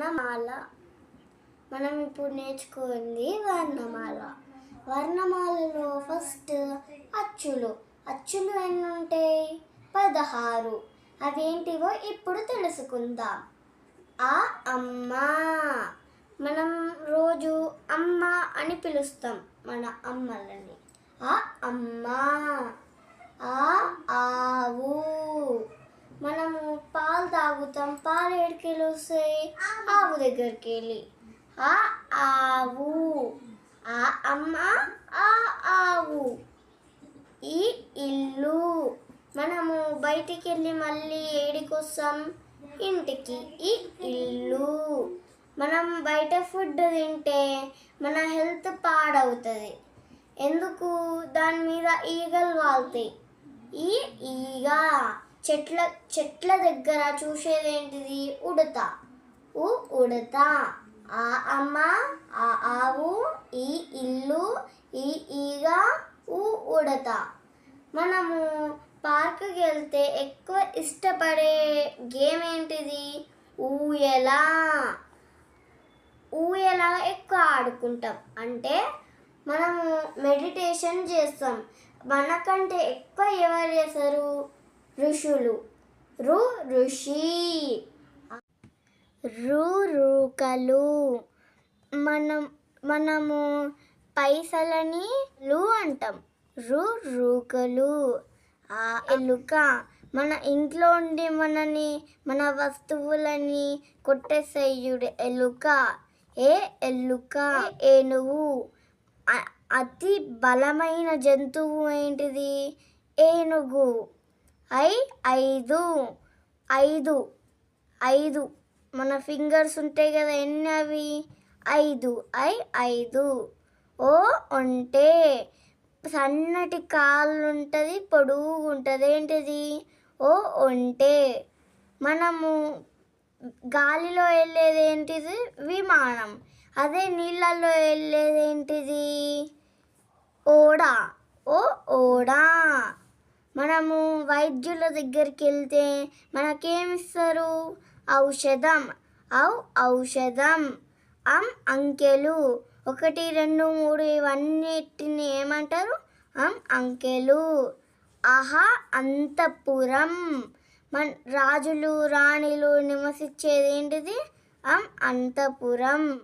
వర్ణమాల మనం ఇప్పుడు నేర్చుకుంది వర్ణమాల. వర్ణమాలలో ఫస్ట్ అచ్చులు. అచ్చులు ఎన్ని ఉంటాయి పదహారు. అవేంటివో ఇప్పుడు తెలుసుకుందాం. ఆ అమ్మ. మనం రోజు అమ్మ అని పిలుస్తాం మన అమ్మలని. ఆ అమ్మ. ఆ ఆవు. తాగుతాం పాలు ఎక్కడికి వస్తాయి ఆవు దగ్గరికి వెళ్ళి ఆ ఆవు. ఆ అమ్మ. ఆ ఆవు. ఈ ఇల్లు. మనము బయటికి వెళ్ళి మళ్ళీ ఏడికొస్తాం? ఇంటికి. ఈ ఇల్లు. మనం బయట ఫుడ్ తింటే మన హెల్త్ పాడవుతుంది. ఎందుకు? దాని మీద ఈగలు వాళ్తాయి ఈ ఈగ. చెట్ల చెట్ల దగ్గర చూసేది ఏంటిది ఉడత. ఉ ఉడత. ఆ అమ్మ ఆ ఆవు ఈ ఇల్లు ఈ ఈగ ఉ ఉడత. మనము పార్క్కి వెళ్తే ఎక్కువ ఇష్టపడే గేమ్ ఏంటిది ఊయల. ఊయల ఎక్కువ ఆడుకుంటాం. అంటే మనము మెడిటేషన్ చేస్తాం. మనకంటే ఎక్కువ ఎవరు చేస్తారు? ఋషులు. రు ఋషి. రూకలు. మనం మనము పైసలని లు అంటాం. రు రూకలు. ఆ ఎలుక. మన ఇంట్లో ఉండి మనని మన వస్తువులని కొట్టేసేయుడు ఎలుక. ఏ ఎలుక? ఏనుగు. అతి బలమైన జంతువు ఏంటిది? ఏనుగు. ఐ ఐదు ఐదు ఐదు. మన ఫింగర్స్ ఉంటాయి కదా ఎన్ని అవి? ఐదు ఐ ఐదు. ఓ ఉంటే సన్నటి కాళ్ళు ఉంటుంది పొడుగు ఉంటుంది ఏంటిది? ఓ ఉంటే మనము గాలిలో వెళ్ళేది ఏంటిది? విమానం. అదే నీళ్ళల్లో వెళ్ళేది ఏంటిది? ఓడా. ఓ ఓడా. మనము వైద్యుల దగ్గరికి వెళ్తే మనకేమిస్తారు? ఔషధం. ఔ ఔషధం. అం అంకెలు. ఒకటి రెండు మూడు ఇవన్నిటిని ఏమంటారు? అం అంకెలు. ఆహా అంతఃపురం. మన రాజులు రాణిలు నివసించేది ఏంటిది అం అంతఃపురం.